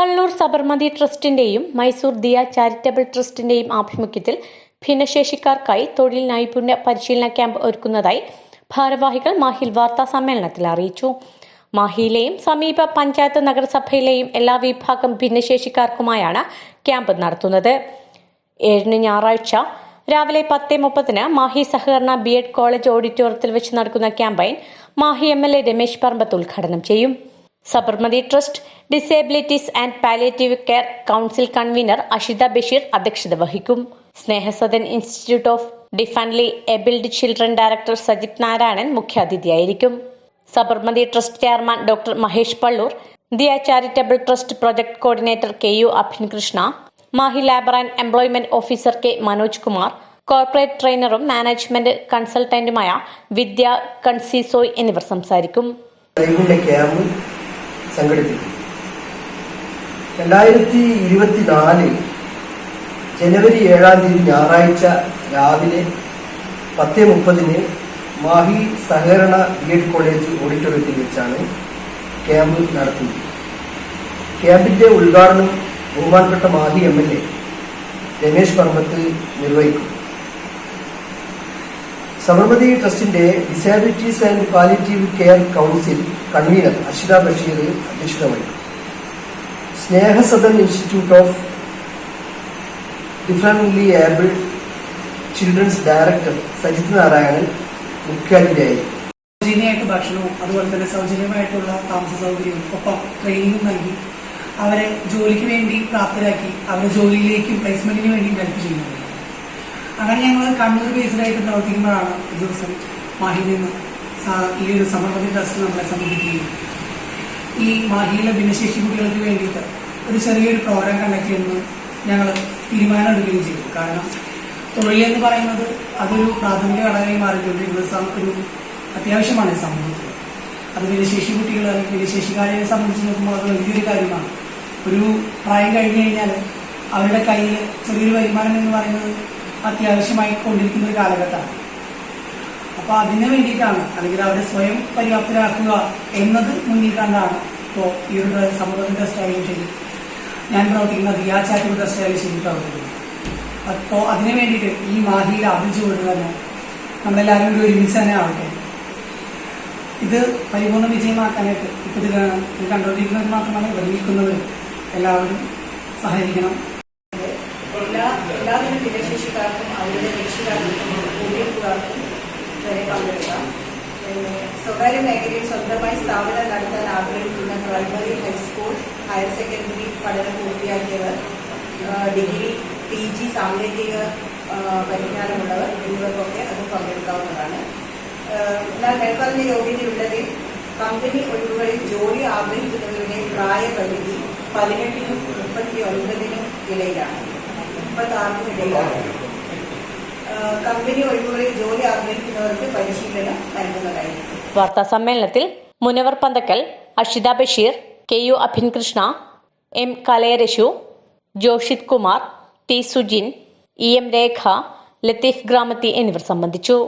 പള്ളൂർ സബർമതി ട്രസ്റ്റിന്റെയും മൈസൂർ ദിയ ചാരിറ്റബിൾ ട്രസ്റ്റിന്റെയും ആഭിമുഖ്യത്തിൽ ഭിന്നശേഷിക്കാർക്കായി തൊഴിൽ നൈപുണ്യ പരിശീലന ക്യാമ്പ് ഒരുക്കുന്നതായി ഭാരവാഹികൾ മാഹിൽ വാർത്താ സമ്മേളനത്തിൽ അറിയിച്ചു. മാഹിയിലെയും സമീപ പഞ്ചായത്ത് നഗരസഭയിലെയും എല്ലാ വിഭാഗം ഭിന്നശേഷിക്കാർക്കുമായാണ് ക്യാമ്പ് നടത്തുന്നത്. ഏഴിന് ഞായറാഴ്ച രാവിലെ പത്ത് മുപ്പതിന് മാഹി സഹകരണ ബി എഡ് കോളേജ് ഓഡിറ്റോറിയത്തിൽ വെച്ച് നടക്കുന്ന campaign Mahe M L A Ramesh Parambath ഉദ്ഘാടനം ചെയ്യും. Sabarmati trust disabilities and palliative care council convener Ashitha Basheer അധ്യക്ഷത വഹിക്കും. Snehasadan institute of differently abled children director Sajith Narayanan മുഖ്യാതിഥിയായിരിക്കും. Sabarmati trust chairman doctor Mahesh Pallur Diya charitable trust project coordinator K U Abhin Krishna Mahe labour and employment officer K Manoj Kumar corporate ട്രെയിനറും management കൺസൾട്ടന്റുമായ വിദ്യ കൺസിസോയ് എന്നിവർ സംസാരിക്കും. സംഘടിപ്പിക്കും. രണ്ടായിരത്തി ഇരുപത്തിനാല് ജനുവരി ഏഴാം തീയതി ഞായറാഴ്ച രാവിലെ പത്ത് മുപ്പതിന് മാഹി സഹകരണ ബി എഡ് കോളേജ് ഓഡിറ്റോറിയത്തിൽ വെച്ചാണ് ക്യാമ്പ് നടത്തുന്നത്. ക്യാമ്പിന്റെ ഉദ്ഘാടനം ബഹുമാനപ്പെട്ട Mahe M L A Ramesh Parambath നിർവഹിക്കും. സബർമതി ട്രസ്റ്റിന്റെ disabilities and palliative care council convener Arshitha Basheer അധ്യക്ഷത വഹിക്കും Snehasadan institute of differently abled childrens director Sajith Narayanan മുഖ്യാതിഥിയായിരിക്കും സൗജന്യമായിട്ട് ഭക്ഷണവും അതുപോലെ തന്നെ സൗജന്യമായിട്ടുള്ള താമസ സൗകര്യവും ഒപ്പം ട്രെയിനിങ്ങും നൽകി അവരെ ജോലിക്ക് വേണ്ടി പ്രാപ്തരാക്കി അവരെ ജോലിയിലേക്കും പ്ലേസ്മെന്റിന് വേണ്ടിയും ഹെൽപ്പ് ചെയ്യുന്നത് അങ്ങനെ ഞങ്ങൾ കണ്ണൂർ ബേസ്ഡായിട്ട് പ്രവർത്തിക്കുമ്പോഴാണ് ഒരു ദിവസം. മാഹിയിൽ നിന്ന് ഈ ഒരു സമർപ്പതി ട്രസ്റ്റ് നമ്മളെ സമീപിക്കുകയും ഈ മാഹിയിലെ ഭിന്നശേഷി കുട്ടികൾക്ക് വേണ്ടിയിട്ട് ഒരു ചെറിയൊരു പ്രോഗ്രാം കണ്ടക്ട് ചെയ്യുന്നു ഞങ്ങൾ തീരുമാനമെടുക്കുകയും ചെയ്തു. കാരണം തൊഴിൽ എന്ന് പറയുന്നത് അതൊരു പ്രാഥമിക ഘടകമായി മാറിക്കൊണ്ടിരിക്കുന്ന സം- ഒരു അത്യാവശ്യമാണ് സമൂഹത്തിൽ അത് ഭിന്നശേഷി കുട്ടികൾ അല്ലെങ്കിൽ ഭിന്നശേഷിക്കാരെ സംബന്ധിച്ച് നോക്കുമ്പോൾ അത് വലിയൊരു കാര്യമാണ്. ഒരു പ്രായം കഴിഞ്ഞു കഴിഞ്ഞാൽ അവരുടെ കയ്യിൽ ചെറിയൊരു വരുമാനം എന്ന് പറയുന്നത് അത്യാവശ്യമായി കൊണ്ടിരിക്കുന്ന ഒരു കാലഘട്ടമാണ് അപ്പൊ അതിന് വേണ്ടിയിട്ടാണ് അല്ലെങ്കിൽ അവരെ സ്വയം പര്യാപ്തരാക്കുക എന്നത് മുന്നിൽ കണ്ടാണ് ഇപ്പോൾ ഈ ഒരു സമൂഹത്തിന്റെ ട്രസ്റ്റായാലും ശരി. ഞാൻ പ്രവർത്തിക്കുന്ന ദിയാ ചാരിറ്റബിൾ ട്രസ്റ്റായാലും ശരി പ്രവർത്തിക്കുന്നത്. അപ്പോൾ അതിന് വേണ്ടിയിട്ട് ഈ മാഹിയിൽ ആദരിച്ചുകൊണ്ട് തന്നെ നമ്മളെല്ലാവരും കൂടി ഒരുമിച്ച് തന്നെ ആവട്ടെ. ഇത് പരിപൂർണ വിജയമാക്കാനായിട്ട് ഇപ്പോൾ ഇത് കണ്ടുകൊണ്ടിരിക്കുന്നവർ മാത്രമല്ല ഇവിടെ നിൽക്കുന്നവരും എല്ലാവരും സഹകരിക്കണം. എല്ലാ എല്ലാവിധ ഭിന്നശേഷിക്കാർക്കും അവരുടെ രക്ഷിതാക്കൾക്കും കൂട്ടിയൽക്കാർക്കും വരെ പങ്കെടുക്കാം. പിന്നെ സ്വകാര്യ മേഖലയിൽ സ്വന്തമായി സ്ഥാപനം നടത്താൻ ആഗ്രഹിക്കുന്ന പ്രൈമറി ഹൈസ്കൂൾ ഹയർ സെക്കൻഡറി പഠനം പൂർത്തിയാക്കിയവർ ഡിഗ്രി പി ജി സാങ്കേതിക പരിജ്ഞാനമുള്ളവർ എന്നിവർക്കൊക്കെ അത് പങ്കെടുക്കാവുന്നതാണ്. എന്നാൽ മേൽപ്പറഞ്ഞ യോഗ്യതയുള്ളതിൽ കമ്പനി ഒഴിവുകളിൽ ജോലി ആഗ്രഹിക്കുന്നവരുടെ പ്രായപരിധി പതിനെട്ടിനും മുപ്പത്തി ഒൻപതിനും ഇടയിലാണ്. മുപ്പത്തി ആറിനും ഇടയിലാണ് കമ്പനി ഒഴിവുകളിൽ ജോലി ആഗ്രഹിക്കുന്നവർക്ക് പരിശീലനം നൽകുന്നതായിരിക്കും. വാർത്താ സമ്മേളനത്തിൽ Munavar Panthakkal Ashitha Basheer K U Abhinkrishna M Kalayarasu Joshith Kumar T Sujin E M Rekha Latheef ഗ്രാമത്തി എന്നിവർ സംബന്ധിച്ചു.